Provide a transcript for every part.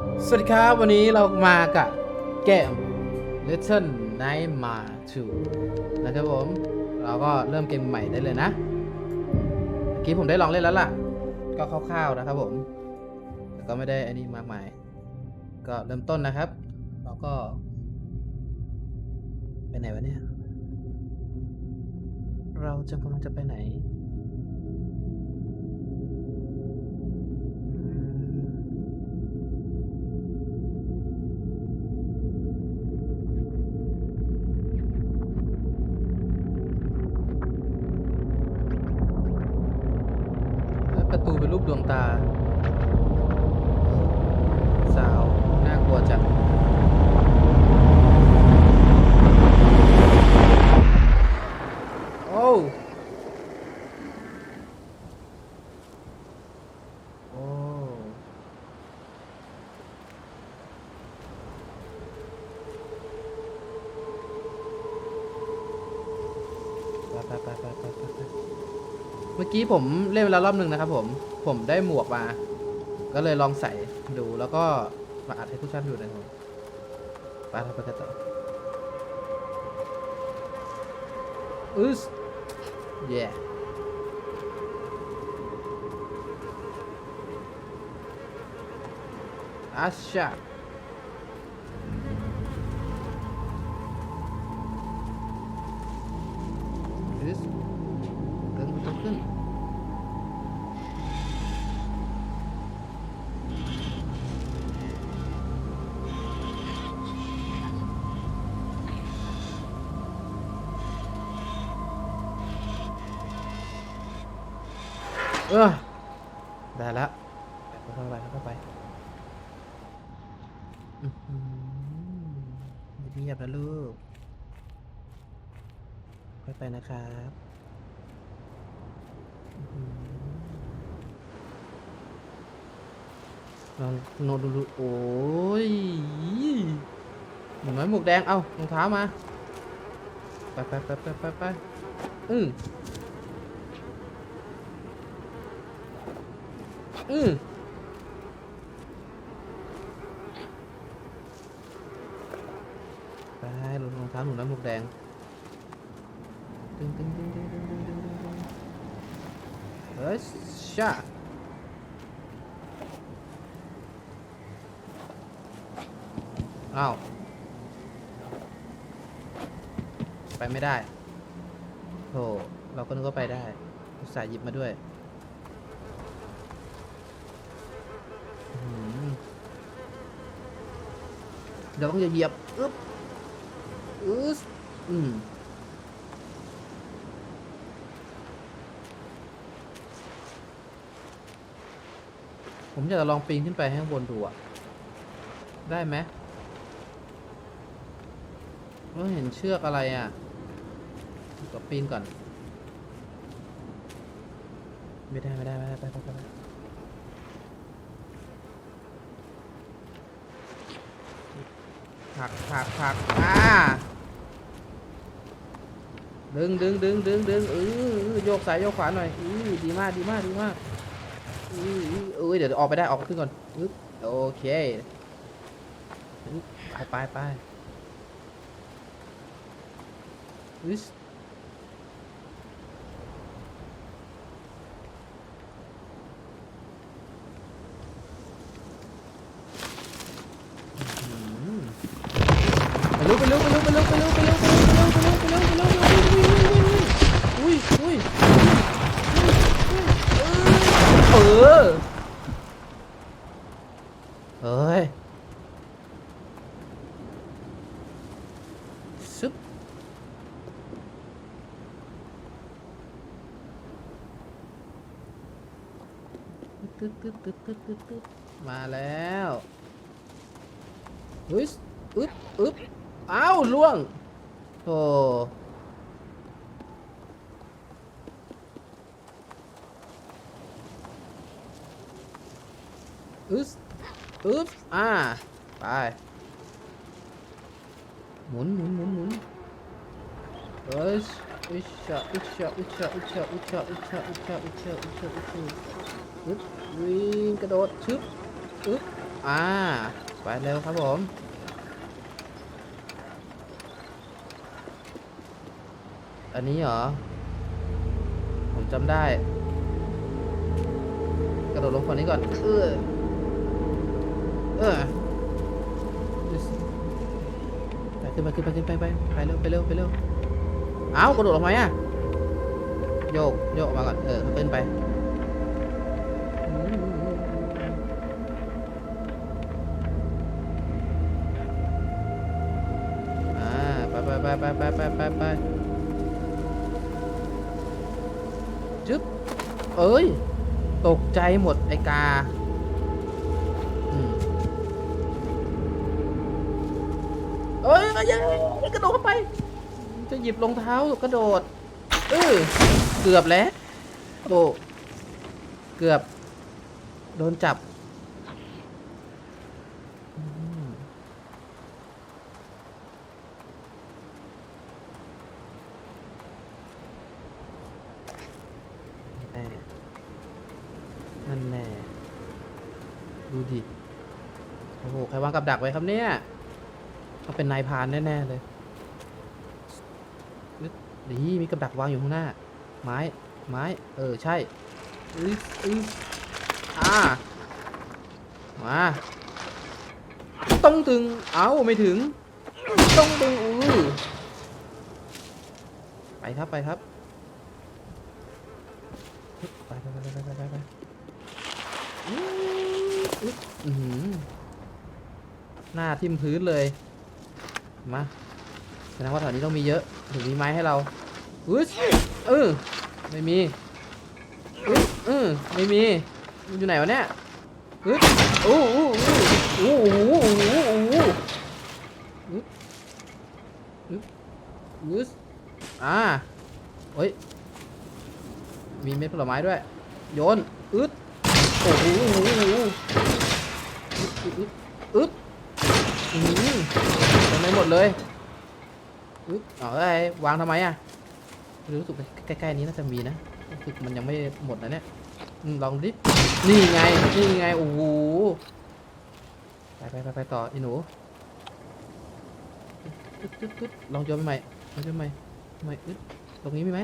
สวัสดีครับ วันนี้เรามากับเกม Little Nightmare 2 นะครับผม เราก็เริ่มเกมใหม่ได้เลยนะ เมื่อกี้ผมได้ลองเล่นแล้วล่ะ ก็คร่าวๆนะครับผม แต่ก็ไม่ได้อันนี้มากมาย ก็เริ่มต้นนะครับ เราก็ไปไหนวะเนี่ย เราจะกำลังจะไปไหนอืม แล้วประตูเป็นรูปดวงตา สาว น่ากลัวจังโอ้โอ้ไปไปไปไปไปไปไป เมื่อ กี้ผมเล่นไปแล้วรอบหนึ่งนะครับผมผมได้หมวกมา ก็เลยลองใส่ดูแล้วก็มาอัดให้ผู้ชมดูนะครับไปทำไปกันต่ออึสเย่อาชา เออได้แล้วไปเข้าไปเข้าไปเงียบๆนะลูก ค่อยไปนะครับลองโนดูดูโอ้ยหมูน้อยหมวกแดง เอารองเท้ามา ไปไปไปไปไปไปอือ อือไปรองเท้าหนูน้อยหมวกแดงตึงตึงตึงตึงตึงตึงตึงตึงตึงเฮ้ยชาอ้าวไปไม่ได้โธ่เราก็นึกว่าไปได้อุตส่าห์หยิบมาด้วยอื้อหือ เดี๋ยวต้องอย่าเหยียบอึ๊บอึ๊สอืมผมอยากจะลองปีนขึ้นไปข้างบนดูอะได้ไหมเราเห็นเชือกอะไรอะก็ปีนก่อน ไม่ได้ ไม่ได้ ไม่ได้ ไปไปไปไป ผักผักผักอ่าดึงดึงดึงดึงดึงเออโยกซ้ายโยกขวาหน่อยอือดีมากดีมากดีมากอืออื้อเอ้ยเดี๋ยวออกไปได้ออกขึ้นก่อนอึ๊บโอเคไปไปไปอึ๊บ โธ่อึ๊สอึ๊บอ่า ไป หมุนหมุนหมุนหมุนเอ้ยอุชชะอุชชะอุชชะอุชชะอุชชะอุชชะอุชชะอุชชะอุชชะอุชชะอึ๊บวิ่งกระโดดชึบอึ๊บอ่า ไปเร็วครับผม อันนี้เหรอ ผมจำได้ กระโดดลงฝั่งนี้ก่อน เออ เออไปขึ้นไปขึ้นไปขึ้นไปไปไปเร็วไปเร็วไปเร็ว เอ้ากระโดดลงไหมอะ โยกโยกออกมาก่อน เออ ขึ้นไป ใจหมดไอกาเอ้ยยเอ้ยเอ้ยกระโดดเข้าไป จะหยิบรองเท้ากระโดด เออเกือบแล้ว โอ้ เกือบ โดนจับอืม แน่นั่นแน่ ดูดิ โอ้โห ใครวาง กับดักไว้ครับเนี่ยต้องเป็นนายพรานแน่ๆเลยอึ๊ดดีมีกับดักวางอยู่ข้างหน้า ไม้ ไม้ เออ ใช่อึ๊อึ๊อ่า มา ต้องตึง เอ้า ไม่ถึง ต้องตึงอือไปครับ ไปครับ ไปไปไปไปไปไปอืออือ หน้าทิ่มพื้นเลยมาแสดงว่าแถวนี้ต้องมีเยอะถึงมีไม้ให้เราอุ้ยเออไม่มีอุ้ยเออไม่มีมันอยู่ไหนวะเนี่ยอุ้ยโอ้โหโอ้โหโอ้โหโอ้โหอึ๊บอึ๊บอึ๊บอ่าเฮ้ยมีเม็ดผลไม้ด้วย โยนอึดโอ้โหโอ้โหโอ้โหอึดอึด อืมทำไมหมดเลยอึดเอาไอ้วางทำไมอะรู้สึกใกล้ๆนี้น่าจะมีนะรู้สึกมันยังไม่หมดนะเนี่ยลองดินี่ไงนี่ไงโอ้โหไปไปไปไปต่อไอ้หนูอึดอึดอึดลองโยนไปใหม่ลองโยนใหม่ใหม่อึดตรงนี้มีไหม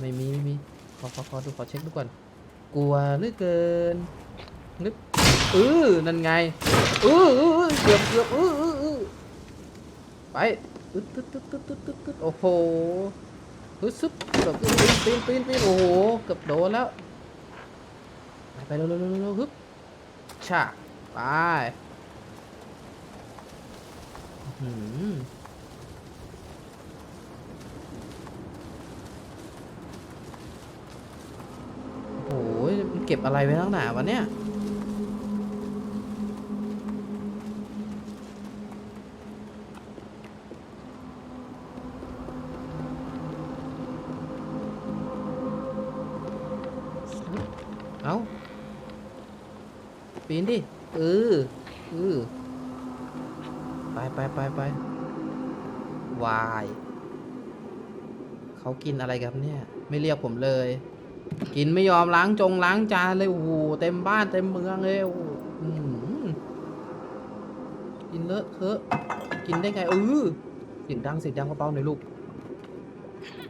ไม่มีไม่มีขอขอขอดูขอเช็คดูก่อนกลัวเหลือเกินนึก เออนั่นไงเออเอเกือบเกือบเออเออเอไปตึ๊ดตึ๊ดตึ๊ดตึ๊ดตึ๊ดตึ๊ดตึ๊ดโอ้โหฮึดซึบเกือบปีนปีนปีนปีนโอ้โหเกือบโดนแล้ว ไปไปเร็วเร็วเร็วเร็วฮึบชาไปหือโอ้ยมันเก็บอะไรไว้ทั้งหนาวะเนี่ย นดิ เออ เออ ไปไปไปไปวาย เขากินอะไรครับเนี่ย ไม่เรียกผมเลย กินไม่ยอมล้างจงล้างจานเลยโอ้โหเต็มบ้านเต็มเมืองเลยโอ้โหกินเลอะเทอะ กินได้ไงเออเสียงดังเสียงดังเบาๆหน่อยลูก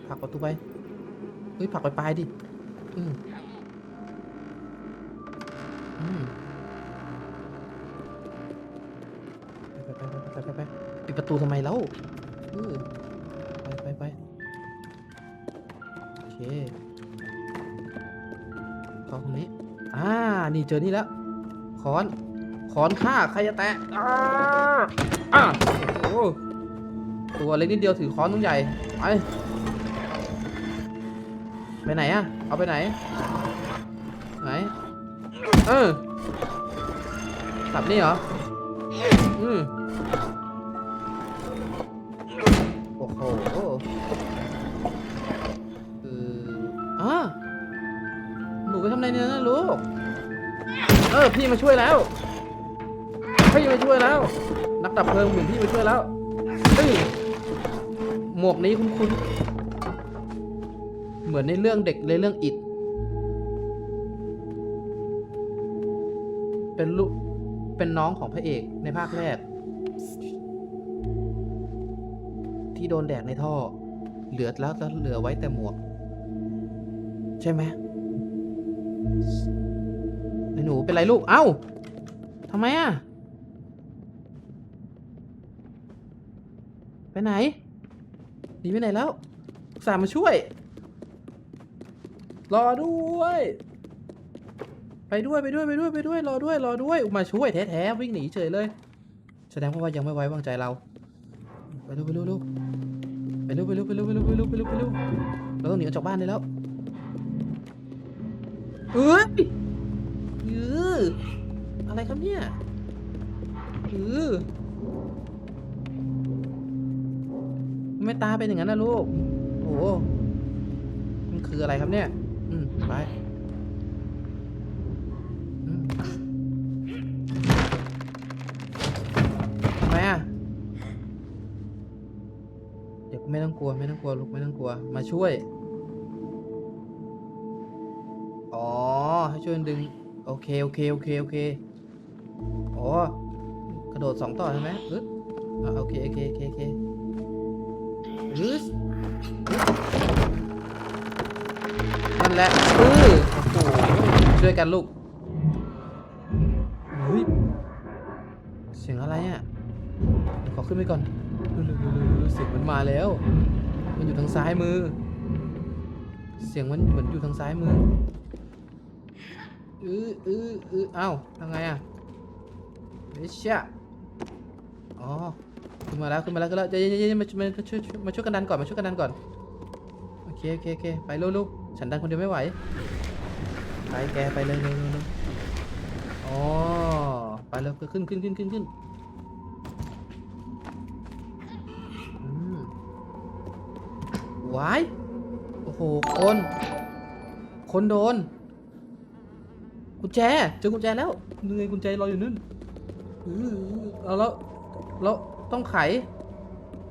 ผักประตูไป เฮ้ยผักไปปลายดิ อืม ไปไปไปไปไปไปปิดประตูทำไมแล้วเออไปไปไปโอเคเข้าตรงนี้อ่านี่เจอนี่แล้วขอนขอนฆ่าใครจะแตะอ่าอ่าโอ้ตัวเล็กนิดเดียวถือค้อนต้องใหญ่ไปไปไหนอะเอาไปไหนไหนเออสับนี่เหรออืม โอ้โหเอออ่าหนูไปทำอะไรเนี่ยนะลูก เออ พี่มาช่วยแล้ว พี่มาช่วยแล้ว นักดับเพลิงเหมือนพี่มาช่วยแล้วเฮ้ยหมวกนี้คุ้นๆ เหมือนในเรื่องเด็กในเรื่องอิดเป็นรูปเป็นน้องของพระเอกในภาคแรก ที่โดนแดกในท่อ เหลือแล้วแล้วเหลือไว้แต่หมวก ใช่ไหมไอ้หนูเป็นไรลูก เอ้าทำไมอะ ไปไหนหนีไปไหนแล้ว สามมาช่วย รอด้วย ไปด้วยไปด้วยไปด้วยไปด้วย รอด้วย รอด้วย มาช่วยแท้ๆวิ่งหนีเฉยเลย แสดงว่ายังไม่ไว้วางใจเรา ไปเร็วไปเร็ว เร็วไปเร็วไปเร็วไปเร็วไปเร็วไปเร็วไปเร็วไปเร็วเราต้องหนีออกจากบ้านได้แล้วเอ้ยยืออะไรครับเนี่ยยือไม่ตาเป็นอย่างนั้นนะลูกโอ้มันคืออะไรครับเนี่ย อืม ไป กลัวไม่ต้องกลัวลูกไม่ต้องกลัวมาช่วย อ๋อให้ช่วยดึง โอเคโอเคโอเคโอเคอ๋อกระโดดสองต่อใช่ไหมอึ๊ดอะโอเคโอเคโอเคโอเคอึ๊ดนั่นแหละเออโอ้โหช่วยกันลูกเฮ้ยเสียงอะไรอะเดี๋ยขอขึ้นไปก่อน ร็วๆๆๆเสียงมันมาแล้ว มันอยู่ทางซ้ายมือ เสียงมันเหมือนอยู่ทางซ้ายมืออืออืออือเอ้าทำไงอะเฮ้ยเชี่ยอ๋อขึ้นมาแล้วขึ้นมาแล้วขึ้นมาแล้วเดี๋ยวๆๆๆมามาช่วยมาช่วยกันดันก่อนมาช่วยกันดันก่อนโอเคโอเคโอเคไปเร็วๆฉันดันคนเดียวไม่ไหวไปแกไปเลยเร็วๆเร็วๆอ๋อไปเร็วขึ้นขึ้นขึ้นขึ้นขึ้น วาย โอ้โห คน คนโดน กุญแจ เจอกุญแจแล้วนึงไงกุญแจรออยู่นู่นอื้อเอาแล้วเราต้องไข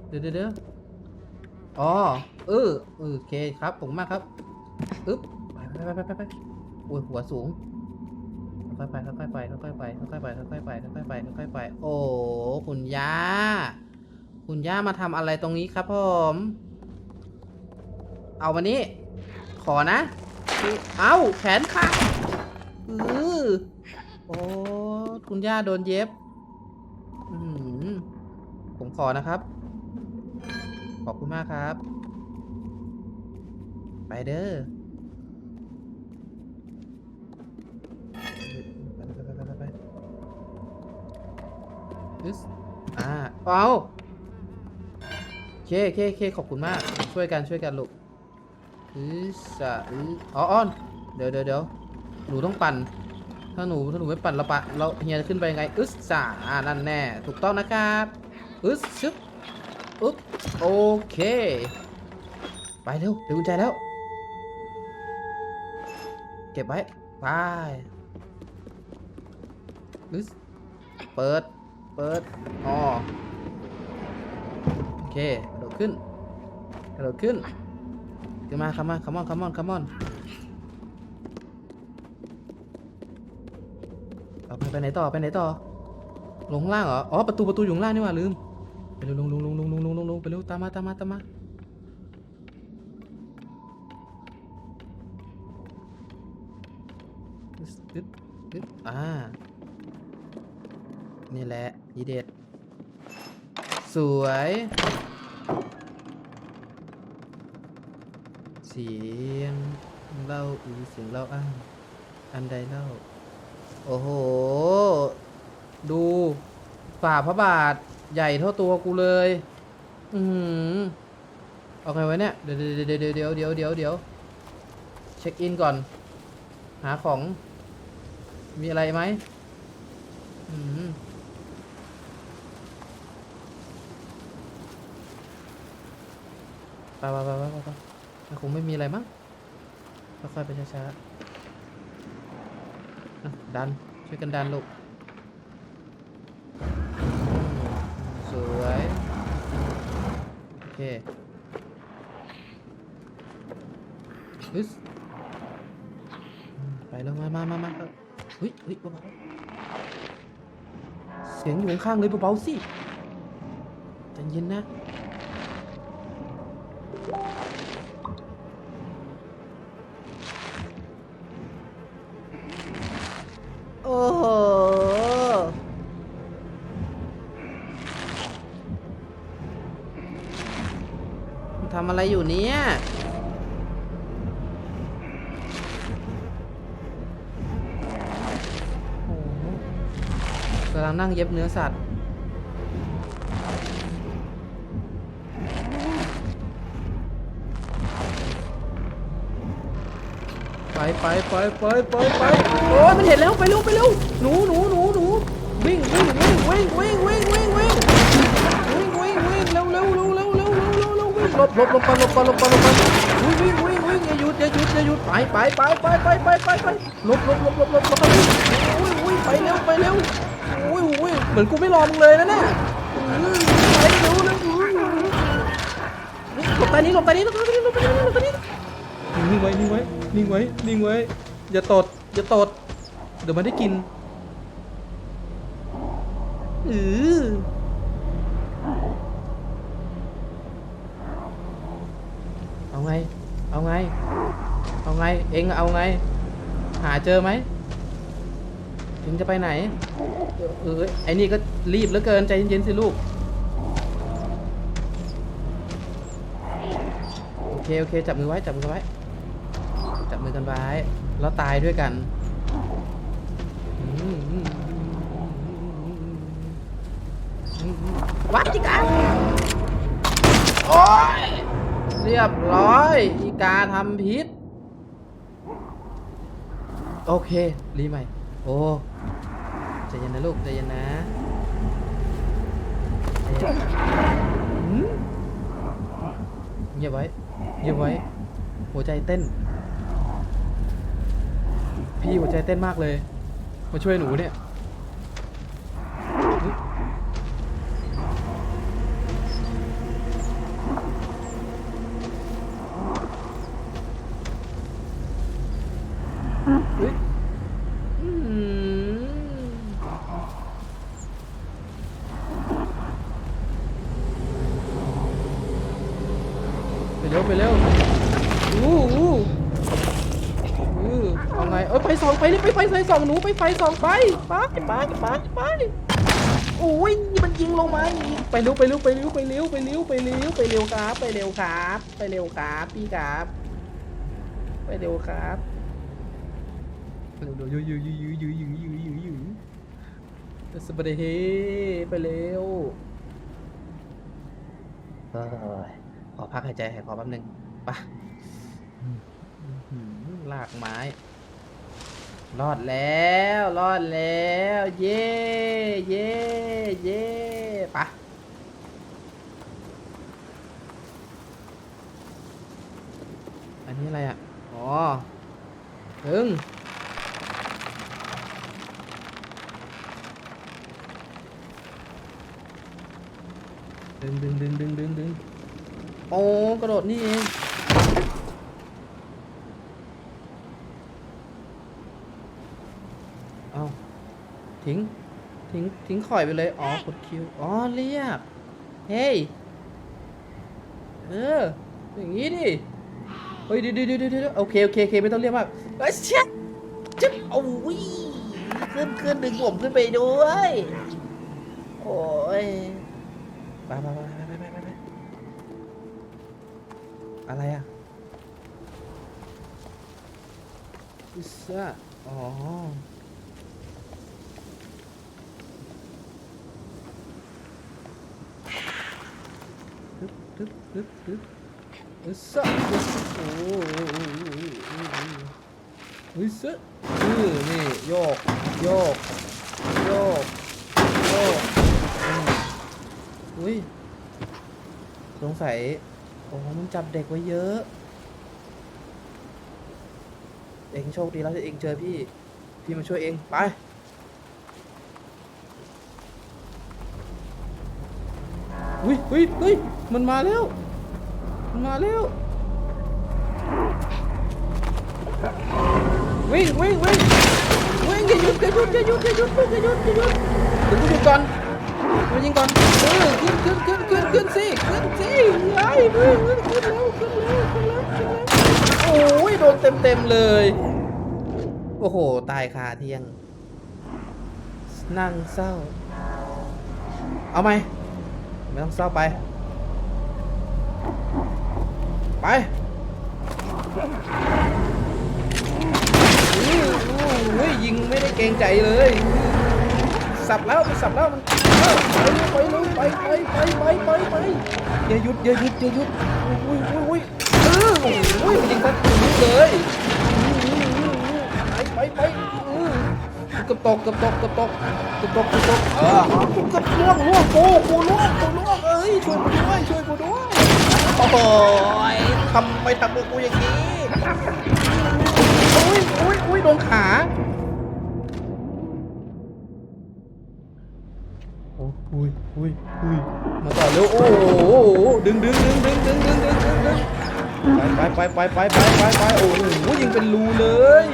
เดี๋ยวเดี๋ยวเดี๋ยวอ๋อเออเออ โอเคครับ ผมมากครับอึ๊บ ไปไปไปไปไปโอ้ยหัวสูงค่อยไปค่อยไปค่อยไปค่อยไปค่อยไปค่อยไปค่อยไป โอ้ คุณย่า คุณย่ามาทำอะไรตรงนี้ครับผม เอามานี้ขอนะ เอาแขนขาดอือโอ้คุณย่าโดนเย็บ อืมผมขอนะครับ ขอบคุณมากครับ ไปเด้ออึสอ่าเอาเคเคเคขอบคุณมาก ช่วยกันช่วยกันลูก อึสอะอึอ๋อออนเดี๋ยวเดี๋ยวเดี๋ยวหนูต้องปั่น ถ้าหนูถ้าหนูไม่ปั่นเราปะเราเฮียจะขึ้นไปยังไงอึสจ่าอ่านั่นแน่ถูกต้องนะครับอึสชึบอึ๊บโอเค ไปเร็วเดี๋ยวกุญแจแล้ว เก็บไว้ไปอึสเปิด เปิดอ๋อโอเคกระโดดขึ้นกระโดดขึ้น ขึ้นมาคัมมาคัมอนคัมอนคัมอนเอาไปไปไหนต่อไปไหนต่อ ลงข้างล่างเหรอ อ๋อประตูประตูอยู่ข้างล่างนี่หว่าลืม ไปเร็วลงลงลงลงลงลงลงลงไปเร็วตามมาตามมาตามมาอึ๊ดอึ๊ดอึ๊ดอ่า นี่แหละทีเด็ด สวย สียงเล่าอือเสียงเล่าอ้างอันใดเล่า โอ้โห ดูฝ่าพระบาทใหญ่เท่าตัวกูเลย อือหือเอาไงไว้เนี่ยเดี๋ยวเดี๋ยวเดี๋ยวเดี๋ยวเดี๋ยวเดี๋ยวเช็คอินก่อน หาของ มีอะไรไหมอืมไปไปไป คงไม่มีอะไรมั้งค่อยๆไปช้าๆดัน ช่วยกันดันลูกสวยโอเคฮึสไปแล้วมามามามาเฮ้ยเฮ้ยเบาๆเสียงอยู่ข้างเลยเบาๆสิใจเย็นนะ อยู่เนี่ยกำลังนั่งเย็บเนื้อสัตว์ไปไปไปไปไปไปโอ้ยมันเห็นแล้วไปเร็วไปเร็วหนูหนูหนูหนูวิ่งวิ่งวิ่งวิ่งวิ่งวิ่ง หลบหลบหลบไปหลบไปหลบไปหลบไปวิ่งวิ่งวิ่งวิ่งอย่าหยุดอย่าหยุดอย่าหยุดไปไปไปไปไปไปไปไปหลบหลบหลบหลบหลบหลบวิ่งวิ่งไปเร็วไปเร็ววิ่งวิ่งเหมือนกูไม่รอมึงเลยนะเนี่ยไปเร็วเร็วหลบใต้นี้หลบใต้นี้หลบใต้นี้หลบใต้นี้หลบใต้นี้นิ่งไว้นิ่งไว้นิ่งไว้นิ่งไว้อย่าตดอย่าตดเดี๋ยวมันได้กินอือเอา ไง เอาไง เอาไง เองเอาไง หาเจอไหมเองจะไปไหน เออไอ้นี่ก็รีบเหลือเกินใจเย็นๆสิลูก โอเคโอเคจับมือไว้จับมือไว้ จับมือกันไว้ แล้วตายด้วยกันว้าจิกาโอ้ย เรียบร้อย อีกาทำพิษ โอเค รีใหม่ โอ้ใจเย็นนะลูกใจเย็นนะเย็นหืมเงียบไว้เงียบไว้ หัวใจเต้น พี่หัวใจเต้นมากเลย มาช่วยหนูเนี่ยเฮ้ยอืมไปเร็วไปเร็วอู้อู้เออเอาไง เอ้ยไปสองไปนี่ไปไฟใส่องหนูไปไฟส่องไปไปไปไปไปโอ้ยมันยิงลงมาอีกไปเร็วไปเร็วไปเร็วไปเร็วไปเร็วไปเร็วไปเร็วครับ ไปเร็วครับ ไปเร็วครับพี่ครับ ไปเร็วครับเร็วเร็วยืยืยืยืยืยืยืยืยืสบายเฮไปเร็วขอพักหายใจหายคอแป๊บนึงไปะลากไม้ รอดแล้วรอดแล้ว เย่เย่เย่ปะอันนี้อะไรอะ อ๋อถึงดึงดึงดึงดึงดึงดึงโอ้กระโดดนี่เอง เอา ทิ้ง ทิ้ง ทิ้งข่อยไปเลย อ๋อ กดคิว อ๋อ เรียก เฮ้ย เออ อย่างงี้ดิ เฮ้ยเดี๋ยวเดี๋ยวเดี๋ยวเดี๋ยวโอเค โอเค โอเค ไม่ต้องเรียกมากเอ้ยเชี่ยจึ๊บโอ้ยขึ้นขึ้นดึงผมขึ้นไปด้วย โอ้ยไปไปไปไปไปไปไปอะไรอะอิซ่าอ๋อ ฮึบ ฮึบฮึบฮึบอึสะอึสะโอ้โหอึสะเออนี่โยกโยกโยกโยกอุ้ยสงสัยโอ้มันจับเด็กไว้เยอะเองโชคดีแล้วที่เองเจอพี่ พี่มาช่วยเอง ไป อุ้ยอุ้ยอุ้ยมันมาแล้ว มันมาแล้ว วิ่งวิ่งวิ่งวิ่งอย่าหยุดอย่าหยุดอย่าหยุดอย่าหยุดอย่าหยุดอย่าหยุดถึงกูยุดก่อนมายิงก่อนเออขึ้นขึ้นขึ้นขึ้นขึ้นสิขึ้นสิไอ้มึงขึ้นแล้วขึ้นแล้วขึ้นแล้วขึ้นแล้วโอ้ยโดนเต็มเต็มเลย โอ้โหตายคาเที่ยง นั่งเศร้า เอาไหมไม่ต้องเศร้าไป ไปอุ้ยยิงไม่ได้เกรงใจเลย สับแล้วมันสับแล้วมันไปเลยไปเลยไปไปไปไปไปอย่าหยุดอย่าหยุดอย่าหยุดอุ้ยอุ้ยอุ้ยเอออุ้ยมันยิงทัดถึงเลยไปไปไปกับตกกับตกกับตกกับตกกับตกเออกับล่วงล่วงกูกูล่วงกูล่วงเอ้ยช่วยกูด้วยช่วยกูด้วย โอ้โหทำไมทำกับกูอย่างนี้อุ้ยอุ้ยอุ้ยโดนขาโอ้อุ้ยอุ้ยอุ้ยมาต่อเร็วโอ้โหดึงดึงดึงดึงดึงดึงดึงดึงดึงไปไปไปไปไปไปไปโอ้โหยิงเป็นรูเลย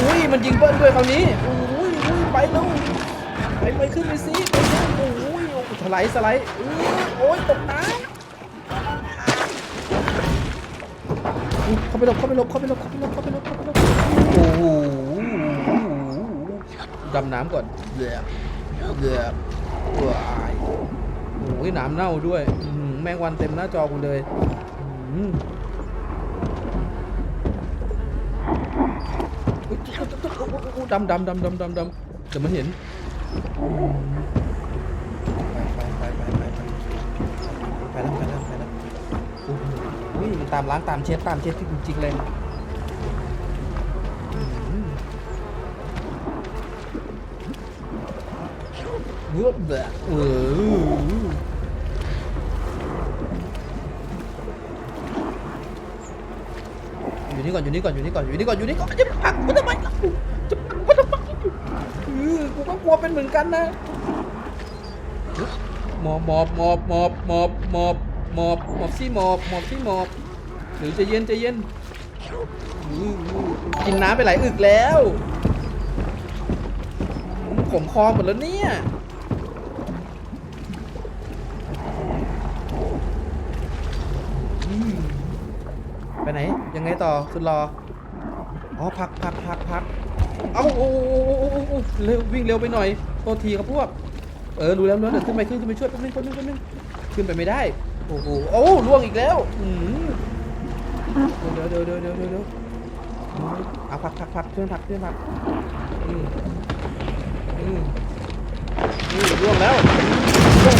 โอ้ยมันยิงเบิ้ลด้วยคราวนี้โอ้ยอุ้ยไปเร็วไปไปขึ้นไปสิไปสิโอ้ย ถลายสไลด์อื้อโอ้ยตกน้ำอุ๊ยเข้าไปหลบเข้าไปหลบเข้าไปหลบเข้าไปหลบเข้าไปหลบเข้าไปหลบโอ้โหดำน้ำก่อนเดือดเดือดว้ายโอ้ยน้ำเน่าด้วยอื้อหือแมงวันเต็มหน้าจอกูเลยอื้อหืออุ๊ยตุ๊กตุ๊กตุ๊กตุ๊กตุ๊กตุ๊กดำดำดำดำดำดำเดี๋ยวมันเห็นไปไปไปไปไปไปแล้วไปแล้วไปแล้วโอ้โหนี่มัน ตามล้างตามเช็ดตามเช็ดที่จริงๆเลยอื้อหือเลือดแบบเอออยู่นี่ก่อนอยู่นี่ก่อนอยู่นี่ก่อนอยู่นี่ก่อนอยู่นี่ก่อนจะผลักกูทำไมล่ะจะผลักกูทำไมเออกูก็กลัวเป็นเหมือนกันนะหมอบหมอบหมอบหมอบหมอบหมอบหมอบหมอบซี่หมอบหมอบซี่หมอบ เดี๋ยวใจเย็นใจเย็นกินน้ำไปหลายอึกแล้วผมคอหมดแล้วเนี่ยไปไหน ยังไงต่อสุดรอ อ๋อ พักพักพักพักเอ้าโอ้โอ้โอ้โอ้โอ้โอ้เร็ววิ่งเร็วไปหน่อยโทษทีครับพวก เออ รู้แล้วรู้แล้วเดี๋ยวขึ้นไปขึ้นขึ้นไปช่วยแป๊บนึงแป๊บนึงแป๊บนึงขึ้นไปไม่ได้ โอ้โหโอ้ล่วงอีกแล้ว อืม เดี๋ยวเดี๋ยวเดี๋ยวเดี๋ยวเดี๋ยวเอาพักพักพักเพื่อนพักเพื่อนพักอืมอืมนี่ล่วงแล้ว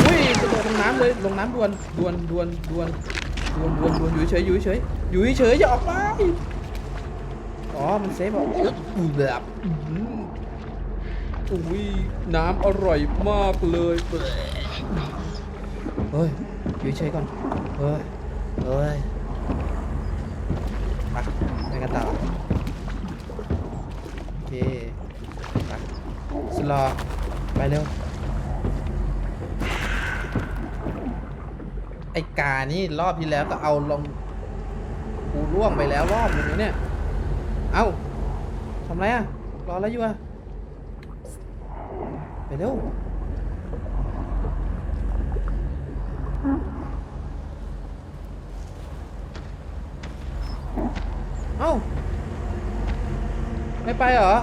โอ้ยกระโดดลงน้ำเลยลงน้ำดวนดวนดวนดวนดวนดวนดวนอยู่เฉยอยู่เฉยอยู่เฉยอย่าออกไปอ๋อมันเซฟอะอือแบบอื้อหืออุ้ยน้ำอร่อยมากเลยเฮ้ยอยู่เฉยก่อนเฮ้ยเฮ้ย มาไปกันต่อโอเคไปสลอไปเร็ว ไอ้กานี่รอบที่แล้วก็เอาลงกูร่วงไปแล้วรอบนึงเนี่ย เอ้าทำไรอะ รออะไรอยู่อะ ไปเร็ว เอ้า ไม่ไปเหรอ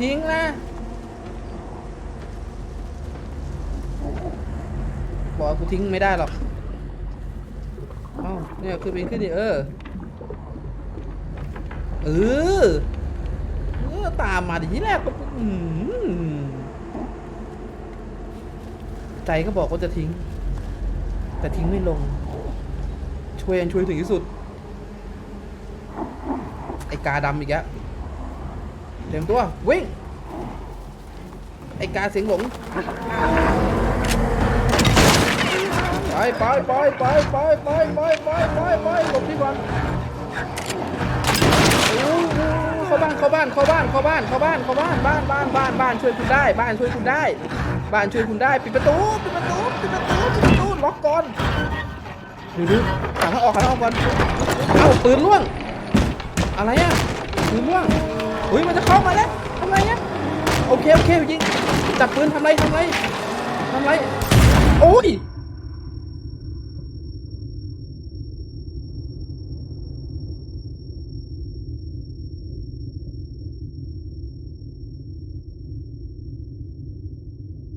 ทิ้งนะบอกกูทิ้งไม่ได้หรอก เอ้า เนี่ยขึ้นไปขึ้นดิเออ เออ เออ ตามมาดิที่แรกก็อืมใจก็บอกว่าจะทิ้ง แต่ทิ้งไม่ลง ช่วยอันช่วยถึงที่สุด กาดำอีกแล้วเตรียมตัววิ่ง ไอ้กาเสียงหลงไปไปไปไปไปไปไปไปไปไปหลบดีกว่าเข้าบ้านเข้าบ้านเข้าบ้านเข้าบ้านเข้าบ้านเข้าบ้านบ้านบ้านบ้านบ้านช่วยคุณได้ บ้านช่วยคุณได้ บ้านช่วยคุณได้ปิดประตูปิดประตูปิดประตูปิดประตูล็อกก่อนดูดูหาทางออกหาทางออกก่อนเอ้าปืนล่วง อะไรอะปืนล่วงอุ้ยมันจะเข้ามาแล้วทำไรเนี่ยโอเคโอเคยิงจับปืนทำไรทำไรทำไรโอ้ย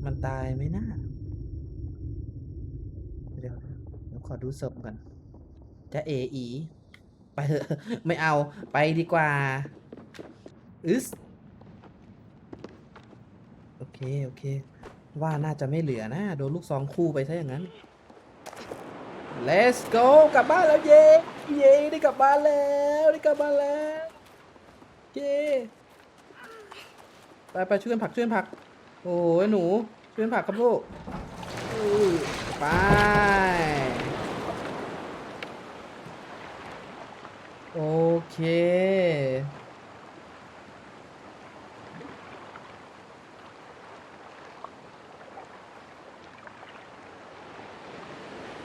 มันตายไหมนะเดี๋ยวเดี๋ยวขอดูศพก่อนจะเออี เถอะ ไม่เอาไปดีกว่าอึสโอเค โอเค ว่าน่าจะไม่เหลือนะ โดนลูกซองคู่ไปซะอย่างนั้น let's go กลับบ้านแล้วเย้เย้ได้กลับบ้านแล้วได้กลับบ้านแล้วเย้ไปไปช่วยผักช่วยผัก โอ้ยหนูช่วยผักครับลูกไป โอเค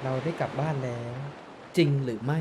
เราได้กลับบ้านแล้ว จริงหรือไม่